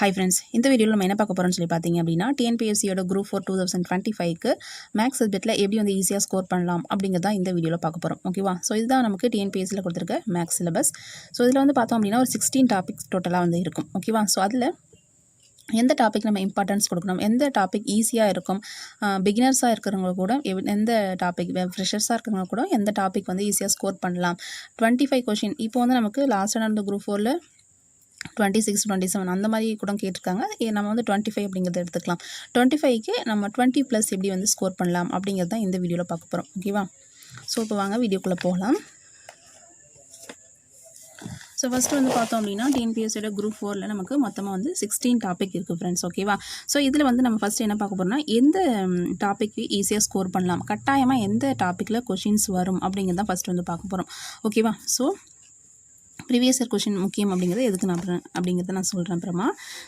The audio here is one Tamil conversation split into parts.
ஹை ஃப்ரெண்ட்ஸ் இந்த வீடியோவில் நம்ம என்ன பார்க்க போகிறோம்னு சொல்லி பார்த்தீங்க அப்படின்னா டிஎன்பிஎஸ்சியோட group four two thousand twenty ஃபைவ்க்கு மேக்ஸ் சப்ஜெக்ட்டில் எப்படி வந்து ஈஸியாக ஸ்கோர் பண்ணலாம் அப்படிங்கிறத இந்த வீடியோவில் பார்க்க போகிறோம் ஓகேவா ஸோ இதுதான் நமக்கு டிஎன்பிஎஸ்சியில் கொடுத்துருக்க மேக்ஸ் சிலபஸ் ஸோ இதில் வந்து பார்த்தோம் அப்படின்னா ஒரு சிக்ஸ்டீன் டாபிக்ஸ் டோட்டலாக வந்து இருக்கும். ஓகேவா ஸோ அதில் எந்த டாபிக் நம்ம இம்பார்ட்டன்ஸ் கொடுக்கணும்? எந்த டாபிக் ஈஸியாக இருக்கும்? பிகினர்ஸாக இருக்கிறவங்க கூட எந்த டாபிக் ஃப்ரெஷர்ஸாக இருக்கிறவங்க கூட எந்த டாபிக் வந்து ஈஸியாக ஸ்கோர் பண்ணலாம்? டுவெண்ட்டி ஃபைவ் கொஷின் இப்போ வந்து நமக்கு லாஸ்ட்டாக நடந்த குரூப் ஃபோரில் டுவெண்ட்டி சிக்ஸ் டுவெண்ட்டி செவன் அந்த மாதிரி கூட கேட்டிருக்காங்க. ஏ, நம்ம வந்து டுவெண்ட்டி ஃபைவ் அப்படிங்கிறத எடுத்துக்கலாம். டுவெண்ட்டி ஃபைவ்க்கு நம்ம டுவெண்ட்டி ப்ளஸ் எப்படி வந்து ஸ்கோர் பண்ணலாம் அப்படிங்கிறது தான் இந்த வீடியோவில் பார்க்க போகிறோம் ஓகேவா ஸோ இப்போ வாங்க வீடியோக்குள்ளே போகலாம். ஸோ ஃபஸ்ட்டு வந்து பார்த்தோம் அப்படின்னா டிஎன்பிஎஸ்சியோட குரூப் ஃபோரில் நமக்கு மொத்தமாக வந்து சிக்ஸ்டீன் டாபிக் இருக்குது ஃப்ரெண்ட்ஸ் ஓகேவா ஸோ இதில் வந்து நம்ம ஃபஸ்ட்டு என்ன பார்க்க போகிறோம்னா எந்த டாப்பிக்கு ஈஸியாக ஸ்கோர் பண்ணலாம்? கட்டாயமாக எந்த டாப்பிக்கில் கொஷின்ஸ் வரும் அப்படிங்கிறத ஃபஸ்ட்டு வந்து பார்க்க போகிறோம் ஓகேவா ஸோ ப்ரீவியஸ் இயர் கொஷின் முக்கியம் அப்படிங்கிறது எதுக்கு நான் அப்புறம் அப்படிங்கிறத நான் சொல்கிறேன் அப்புறமா.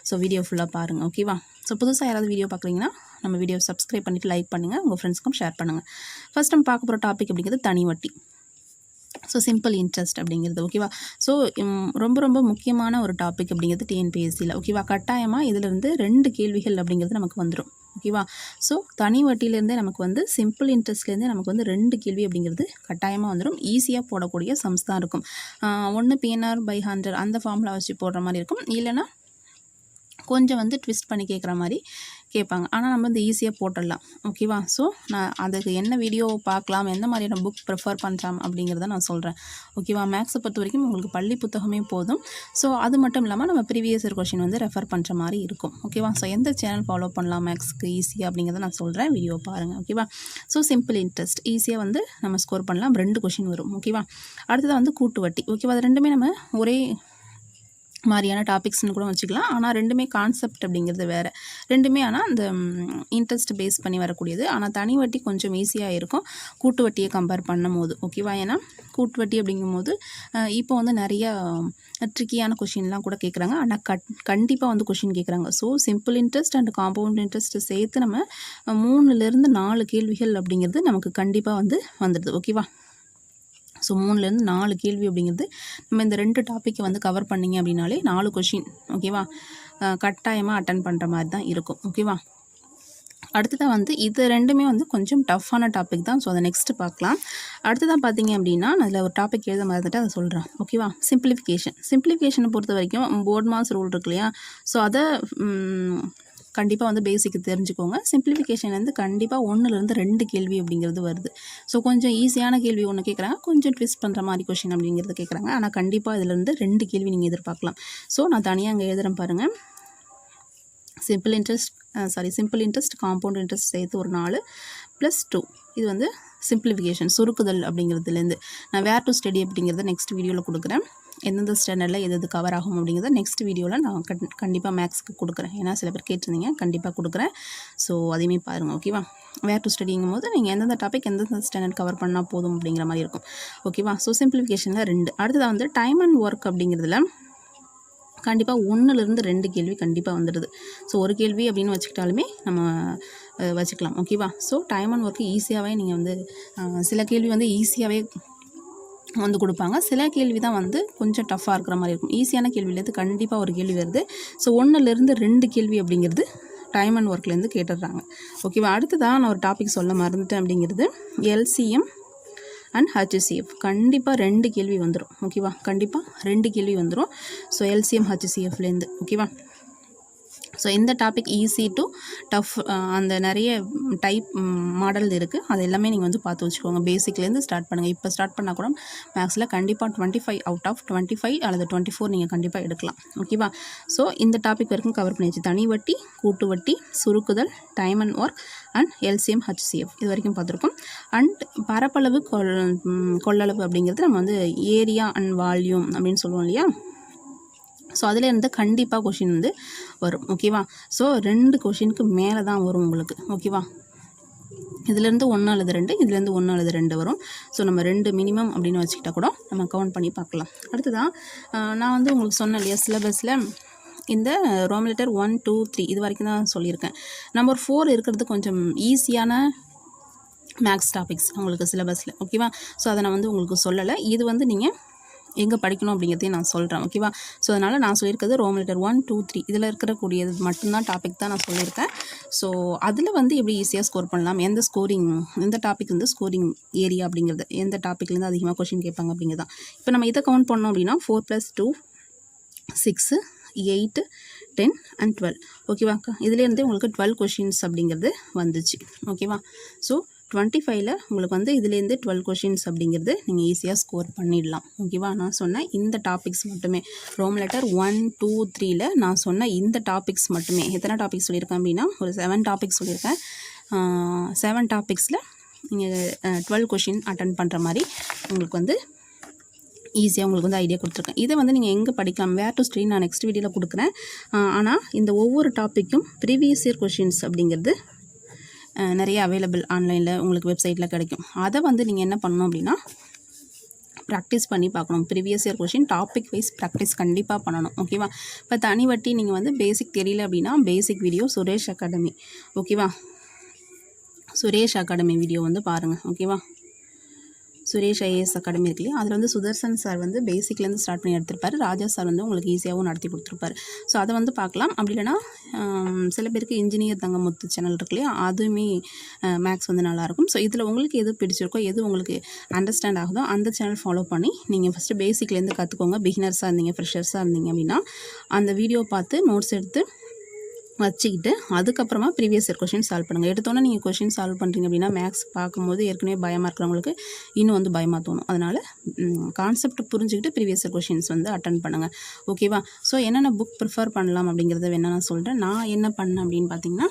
ஸோ வீடியோ ஃபுல்லாக பாருங்கள் ஓகேவா ஸோ புதுசாக யாராவது வீடியோ பார்க்குறீங்கன்னா நம்ம வீடியோ சப்ஸ்கிரைப் பண்ணிவிட்டு லைக் பண்ணுங்கள் உங்கள் ஃப்ரெண்ட்ஸ்க்கும் ஷேர் பண்ணுங்கள் ஃபஸ்ட் நம்ம பார்க்க போகிற டாபிக் அப்படிங்கிறது தனி வட்டி. ஸோ சிம்பிள் இன்ட்ரெஸ்ட் அப்படிங்கிறது ஓகேவா ஸோ ரொம்ப ரொம்ப முக்கியமான ஒரு டாபிக் அப்படிங்கிறது டிஎன்பிஎஸ்சியில் ஓகேவா கட்டாயமாக இதிலிருந்து ரெண்டு கேள்விகள் அப்படிங்கிறது நமக்கு வந்துடும் ஓகேவா? ஸோ தனி வட்டியிலேருந்தே நமக்கு வந்து சிம்பிள் இன்ட்ரெஸ்ட்லேருந்தே நமக்கு வந்து ரெண்டு கேள்வி அப்படிங்கிறது கட்டாயமாக வந்துடும் ஈஸியாக போடக்கூடிய சம்ஸ் தான் இருக்கும். ஒன்று பிஎன்ஆர் பை ஹண்ட்ரட் அந்த ஃபார்முலா வச்சு போடுற மாதிரி இருக்கும். இல்லைன்னா கொஞ்சம் வந்து ட்விஸ்ட் பண்ணி கேட்குற மாதிரி கேட்பாங்க. ஆனால் நம்ம வந்து ஈஸியாக போட்டுடலாம். ஓகேவா ஸோ நான் அதுக்கு என்ன வீடியோ பார்க்கலாம் எந்த மாதிரியான புக் ப்ரிஃபர் பண்ணுறாம் அப்படிங்கிறத நான் சொல்கிறேன் ஓகேவா மேக்ஸை பொறுத்த வரைக்கும் உங்களுக்கு பள்ளி புத்தகமே போதும். ஸோ அது மட்டும் இல்லாமல் நம்ம ப்ரீவியஸ் இயர் கொஷின் வந்து ரெஃபர் பண்ணுற மாதிரி இருக்கும். ஓகேவா ஸோ எந்த சேனல் ஃபாலோ பண்ணலாம் மேக்ஸ்க்கு ஈஸியாக அப்படிங்கிறத நான் சொல்கிறேன் வீடியோ பாருங்கள் ஓகேவா ஸோ சிம்பிள் இன்ட்ரெஸ்ட் ஈஸியாக வந்து நம்ம ஸ்கோர் பண்ணலாம். ரெண்டு கொஷின் வரும். ஓகேவா அடுத்ததாக வந்து கூட்டு வட்டி ஓகேவா அது ரெண்டுமே நம்ம ஒரே மாதிரியான டாபிக்ஸ்னு கூட வச்சுக்கலாம். ஆனால் ரெண்டுமே கான்செப்ட் அப்படிங்கிறது வேறு. ரெண்டுமே ஆனால் அந்த இன்ட்ரெஸ்ட் பேஸ் பண்ணி வரக்கூடியது. ஆனால் தனி வட்டி கொஞ்சம் ஈஸியாக இருக்கும். கூட்டு வட்டியை கம்பேர் பண்ணும் போது ஓகேவா ஏன்னா? கூட்டு வட்டி அப்படிங்கும்போது இப்போ வந்து நிறைய ட்ரிக்கியான கொஷின்லாம் கூட கேட்குறாங்க ஆனால் கட் கண்டிப்பாக வந்து கொஷின் கேட்குறாங்க so simple interest and compound interest சேர்த்து நம்ம மூணுலேருந்து நாலு கேள்விகள் அப்படிங்கிறது நமக்கு கண்டிப்பாக வந்து வந்துடுது. ஓகேவா ஸோ மூணுலேருந்து நாலு கேள்வி அப்படிங்கிறது நம்ம இந்த ரெண்டு டாப்பிக்கை வந்து கவர் பண்ணிங்க அப்படின்னாலே நாலு கொஷின் ஓகேவா கட்டாயமாக அட்டன் பண்ணுற மாதிரி தான் இருக்கும் ஓகேவா அடுத்ததாக வந்து இது ரெண்டுமே வந்து கொஞ்சம் டஃப்பான டாபிக் தான். ஸோ அதை நெக்ஸ்ட்டு பார்க்கலாம். அடுத்ததாக பார்த்தீங்க அப்படின்னா அதில் ஒரு டாபிக் எழுத மறந்துட்டு அதை சொல்கிறேன் ஓகேவா சிம்பிளிஃபிகேஷன் சிம்பிளிஃபிகேஷனை பொறுத்த வரைக்கும் போர்ட் மாஸ் ரூல் இருக்கு இல்லையா? ஸோ அதை கண்டிப்பாக வந்து பேசிக் தெரிஞ்சுக்கோங்க. சிம்பிளிஃபிகேஷன் வந்து கண்டிப்பாக ஒன்றுலேருந்து ரெண்டு கேள்வி அப்படிங்கிறது வருது. ஸோ கொஞ்சம் ஈஸியான கேள்வி ஒன்று கேட்குறாங்க கொஞ்சம் ட்விஸ்ட் பண்ணுற மாதிரி கொஷின் அப்படிங்கிறது கேட்குறாங்க ஆனால் கண்டிப்பாக இதிலேருந்து ரெண்டு கேள்வி நீங்கள் எதிர்பார்க்கலாம். ஸோ நான் தனியாக அங்கே எழுதுகிறேன் பாருங்கள் simple interest sorry simple interest compound interest சேர்த்து ஒரு நாலு ப்ளஸ் டூ இது வந்து சிம்பிளிஃபிகேஷன் சுருக்குதல் அப்படிங்கிறதுலேருந்து நான் வேர் டு ஸ்டடி அப்படிங்கிறத நெக்ஸ்ட் வீடியோவில் கொடுக்குறேன். எந்தெந்த ஸ்டாண்டர்டில் எது எது கவர் ஆகும் அப்படிங்கிறத நெக்ஸ்ட் வீடியோவில் நான் கண் கண்டிப்பாக மேக்ஸ்க்கு கொடுக்குறேன். ஏன்னா சில பேர் கேட்டிருந்தீங்க கண்டிப்பாக கொடுக்குறேன். ஸோ அதையுமே பாருங்கள் ஓகேவா வேர் டு ஸ்டடிங்கும் போது நீங்கள் எந்தெந்த டாபிக் எந்தெந்த ஸ்டாண்டர்ட் கவர் பண்ணால் போதும் அப்படிங்கிற மாதிரி இருக்கும். ஓகேவா ஸோ சிம்பிளிஃபிகேஷனில் ரெண்டு. அடுத்ததாக வந்து டைம் அண்ட் ஒர்க் அப்படிங்கிறதுல கண்டிப்பாக ஒன்றுலேருந்து ரெண்டு கேள்வி கண்டிப்பாக வந்துடுது. ஸோ ஒரு கேள்வி அப்படின்னு வச்சுக்கிட்டாலுமே நம்ம வச்சுக்கலாம். ஓகேவா ஸோ டைம் அண்ட் ஒர்க்கு ஈஸியாகவே நீங்கள் வந்து சில கேள்வி வந்து ஈஸியாகவே வந்து கொடுப்பாங்க. சில கேள்வி தான் வந்து கொஞ்சம் டஃப்பாக இருக்கிற மாதிரி இருக்கும். ஈஸியான கேள்வியிலேருந்து கண்டிப்பாக ஒரு கேள்வி வருது. ஸோ ஒன்றுலேருந்து ரெண்டு கேள்வி அப்படிங்கிறது டைம் அண்ட் ஒர்க்லேருந்து கேட்டுடுறாங்க. ஓகேவா அடுத்ததாக நான் ஒரு டாபிக் சொல்ல மறந்துட்டேன் அப்படிங்கிறது எல்சிஎம் அண்ட் ஹச்சிசிஎஃப் கண்டிப்பாக ரெண்டு கேள்வி வந்துடும் ஓகேவா கண்டிப்பாக ரெண்டு கேள்வி வந்துடும் ஸோ எல்சிஎம் ஹச்சிசிஎஃப்லேருந்து ஓகேவா ஸோ இந்த டாபிக் ஈஸி டு டஃப் அந்த நிறைய டைப் மாடல் இருக்குது அது எல்லாமே நீங்கள் வந்து பார்த்து வச்சுக்கோங்க. பேசிக்லேருந்து ஸ்டார்ட் பண்ணுங்கள் இப்போ ஸ்டார்ட் பண்ணால் கூட மேக்ஸில் கண்டிப்பாக twenty five out of twenty five அல்லது டுவெண்ட்டி ஃபோர் நீங்கள் கண்டிப்பாக எடுக்கலாம் ஓகேவா ஸோ இந்த டாபிக் வரைக்கும் கவர் பண்ணியாச்சு. தனி வட்டி கூட்டு வட்டி சுருக்குதல் time and work and LCM HCF இது வரைக்கும் பார்த்துருக்கோம். அண்ட் பரப்பளவு கொள் கொள்ளளவு அப்படிங்கிறது நம்ம வந்து ஏரியா அண்ட் வால்யூம் அப்படின்னு சொல்லுவோம் இல்லையா? ஸோ அதில் இருந்து கண்டிப்பாக கொஷின் வந்து வரும் ஓகேவா ஸோ ரெண்டு கொஷினுக்கு மேலே தான் வரும் உங்களுக்கு ஓகேவா இதுலேருந்து ஒன்று அல்லது ரெண்டு இதுலேருந்து ஒன்று அல்லது ரெண்டு வரும். ஸோ நம்ம ரெண்டு மினிமம் அப்படின்னு வச்சுக்கிட்டா கூட நம்ம கவுண்ட் பண்ணி பார்க்கலாம். அடுத்ததான் நான் வந்து உங்களுக்கு சொன்னேன் இல்லையா சிலபஸில் இந்த Roman letter one two three இது வரைக்கும் தான் சொல்லியிருக்கேன். நம்பர் ஃபோர் இருக்கிறது கொஞ்சம் ஈஸியான மேக்ஸ் டாபிக்ஸ் உங்களுக்கு சிலபஸில் ஓகேவா ஸோ அதை நான் வந்து உங்களுக்கு சொல்லலை. இது வந்து நீங்கள் எங்கே படிக்கணும் அப்படிங்கிறதையும் நான் சொல்கிறேன் ஓகேவா ஸோ அதனால் நான் சொல்லியிருக்கிறது Roman letter one two three இதில் இருக்கக்கூடியது மட்டும்தான் டாபிக் தான் நான் சொல்லியிருக்கேன். ஸோ அதில் வந்து எப்படி ஈஸியாக ஸ்கோர் பண்ணலாம்? எந்த ஸ்கோரிங் எந்த டாபிக் வந்து ஸ்கோரிங் ஏரியா அப்படிங்கிறது? எந்த டாப்பிக்லேருந்து அதிகமாக கொஷின் கேட்பாங்க அப்படிங்கிறது தான் இப்போ நம்ம இதை கவுண்ட் பண்ணோம் அப்படின்னா four plus two six eight ten and twelve ஓகேவா இதுலேருந்தே உங்களுக்கு டுவெல் கொஷின்ஸ் அப்படிங்கிறது வந்துச்சு. ஓகேவா ஸோ டுவெண்ட்டி ஃபைவ்ல உங்களுக்கு வந்து இதுலேருந்து டுவெல் கொஷின்ஸ் அப்படிங்கிறது நீங்கள் ஈஸியாக ஸ்கோர் பண்ணிடலாம். ஓகேவா நான் சொன்ன இந்த டாபிக்ஸ் மட்டுமே. ரோம் லெட்டர் ஒன் டூ த்ரீல நான் சொன்ன இந்த டாபிக்ஸ் மட்டுமே. எத்தனை டாபிக்ஸ் சொல்லியிருக்கேன் அப்படின்னா ஒரு செவன் டாபிக்ஸ் சொல்லியிருக்கேன். செவன் டாபிக்ஸில் நீங்கள் டுவெல் கொஷின் அட்டன் பண்ணுற மாதிரி உங்களுக்கு வந்து ஈஸியாக உங்களுக்கு வந்து ஐடியா கொடுத்துருக்கேன். இதை வந்து நீங்கள் எங்கே படிக்கலாம்? வேர் டு ஸ்ட்ரீம் நான் நெக்ஸ்ட் வீடியோவில் கொடுக்குறேன். ஆனால் இந்த ஒவ்வொரு டாப்பிக்கும் ப்ரீவியஸ் இயர் கொஷின்ஸ் அப்படிங்கிறது நிறைய அவைலபிள் ஆன்லைனில் உங்களுக்கு வெப்சைட்டில் கிடைக்கும். அதை வந்து நீங்கள் என்ன பண்ணணும் அப்படின்னா ப்ராக்டிஸ் பண்ணி பார்க்கணும். Previous year question topic wise practice கண்டிப்பாக பண்ணணும். ஓகேவா இப்போ தனி வட்டி நீங்கள் வந்து பேசிக் தெரியல அப்படின்னா பேசிக் வீடியோ சுரேஷ் அகாடமி ஓகேவா சுரேஷ் அகாடமி வீடியோ வந்து பாருங்கள் ஓகேவா சுரேஷ் ஐஏஎஸ் அகாடமி இருக்கு இல்லையா? அதில் வந்து சுதர்சன் சார் வந்து பேசிக்லேருந்து ஸ்டார்ட் பண்ணி எடுத்திருப்பாரு. ராஜா சார் வந்து உங்களுக்கு ஈஸியாகவும் நடத்தி கொடுத்துருப்பாரு. ஸோ அதை வந்து பார்க்கலாம். அப்படி இல்லைன்னா சில பேருக்கு இன்ஜினியர் தங்கமுத்து சேனல் இருக்கு இல்லையா? அதுவுமே மேக்ஸ் வந்து நல்லாயிருக்கும் ஸோ இதில் உங்களுக்கு எது பிடிச்சிருக்கோ எது உங்களுக்கு அண்டர்ஸ்டாண்ட் ஆகுதோ அந்த சேனல் ஃபாலோ பண்ணி நீங்கள் ஃபஸ்ட்டு பேசிக்லேருந்து கற்றுக்கோங்க பிகினர்ஸாக இருந்தீங்க ஃப்ரெஷர்ஸாக இருந்தீங்க அப்படின்னா அந்த வீடியோ பார்த்து நோட்ஸ் எடுத்து வச்சுக்கிட்டு அதுக்கப்புறமா ப்ரீவியஸ் இயர் கொஷின் சால்வ் பண்ணுங்கள் எடுத்தோன்னே நீங்கள் கொஷின் சால்வ் பண்ணுறீங்க அப்படின்னா மேக்ஸ் பார்க்கும்போது ஏற்கனவே பயமாக இருக்கிறவங்களுக்கு இன்னும் வந்து பயமாக தோணும். அதனால் கான்செப்ட் புரிஞ்சுக்கிட்டு ப்ரீவியஸ் இயர் கொஷின்ஸ் வந்து அட்டன் பண்ணுங்கள் ஓகேவா ஸோ என்னென்ன புக் ப்ரிஃபர் பண்ணலாம் அப்படிங்கிறத வேணால் நான் சொல்கிறேன் நான் என்ன பண்ணேன் அப்படின்னு பார்த்தீங்கன்னா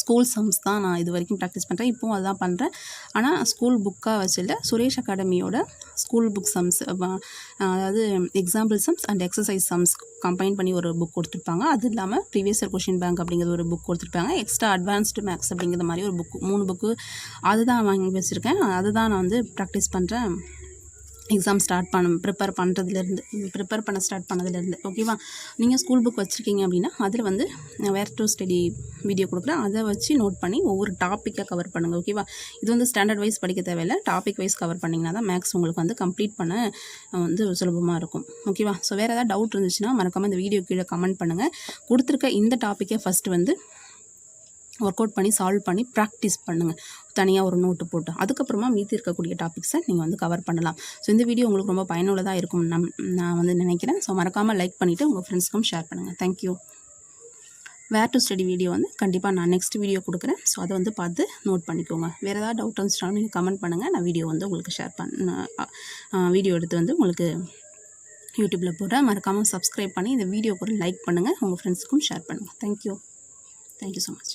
ஸ்கூல் சம்ஸ் தான் நான் இது வரைக்கும் ப்ராக்டிஸ் பண்ணுறேன் இப்போவும் அதுதான் பண்ணுறேன் ஆனால் ஸ்கூல் புக்காக வச்சில்ல சுரேஷ் அகாடமியோட ஸ்கூல் புக் சம்ஸ் அதாவது example sums and exercise sums combine பண்ணி ஒரு புக் கொடுத்துருப்பாங்க. அது இல்லாமல் ப்ரீவியஸ் இயர் கொஷின் பேங்க் அப்படிங்கிறது ஒரு புக் கொடுத்துருப்பாங்க. எக்ஸ்ட்ரா அட்வான்ஸ்டு மேக்ஸ் அப்படிங்கிற மாதிரி ஒரு புக் மூணு புக்கு அதுதான் வாங்கி வச்சுருக்கேன். அதுதான் நான் வந்து ப்ராக்டிஸ் பண்ணுறேன் எக்ஸாம் ஸ்டார்ட் பண்ண ப்ரிப்பேர் பண்ணுறதுலேருந்து ப்ரிப்பேர் பண்ண ஸ்டார்ட் பண்ணதுலேருந்து ஓகேவா நீங்கள் ஸ்கூல் புக் வச்சுருக்கீங்க அப்படின்னா அதில் வந்து வேர் டு ஸ்டடி வீடியோ கொடுக்குறேன். அதை வச்சு நோட் பண்ணி ஒவ்வொரு டாப்பிக்காக கவர் பண்ணுங்கள் ஓகேவா இது வந்து ஸ்டாண்டர்ட் வைஸ் படிக்க தேவையில்லை. டாபிக் வைஸ் கவர் பண்ணிங்கன்னா தான் மேக்ஸ் உங்களுக்கு வந்து கம்ப்ளீட் பண்ண வந்து சுலபமாக இருக்கும் ஓகேவா ஸோ வேறு ஏதாவது டவுட் இருந்துச்சுன்னா மறக்காமல் இந்த வீடியோ கீழே கமெண்ட் பண்ணுங்கள் கொடுத்துருக்க இந்த டாப்பிக்கை ஃபஸ்ட்டு வந்து ஒர்க் அவுட் பண்ணி சால்வ் பண்ணி ப்ராக்டிஸ் பண்ணுங்கள் தனியாக ஒரு நோட்டு போட்டு. அதுக்கப்புறமா மீதி இருக்கக்கூடிய டாபிக்ஸை நீங்கள் வந்து கவர் பண்ணலாம். ஸோ இந்த வீடியோ உங்களுக்கு ரொம்ப பயனுள்ளதாக இருக்கும் நம் நான் வந்து நினைக்கிறேன். ஸோ மறக்காமல் லைக் பண்ணிவிட்டு உங்கள் ஃப்ரெண்ட்ஸ்க்கும் ஷேர் பண்ணுங்கள் thank you where to study video வந்து கண்டிப்பாக நான் நெக்ஸ்ட் வீடியோ கொடுக்குறேன். ஸோ அதை வந்து பார்த்து நோட் பண்ணிக்கோங்க. வேறு ஏதாவது டவுட் இருந்துச்சுனாலும் நீங்கள் கமெண்ட் பண்ணுங்கள் நான் வீடியோ வந்து உங்களுக்கு ஷேர் பண்ண வீடியோ எடுத்து வந்து உங்களுக்கு யூடியூப்பில் போடுறேன். மறக்காமல் சப்ஸ்கிரைப் பண்ணி இந்த வீடியோக்கு ஒரு லைக் பண்ணுங்கள் உங்கள் ஃப்ரெண்ட்ஸுக்கும் ஷேர் பண்ணுங்கள் தேங்க்யூ தேங்க்யூ ஸோ மச்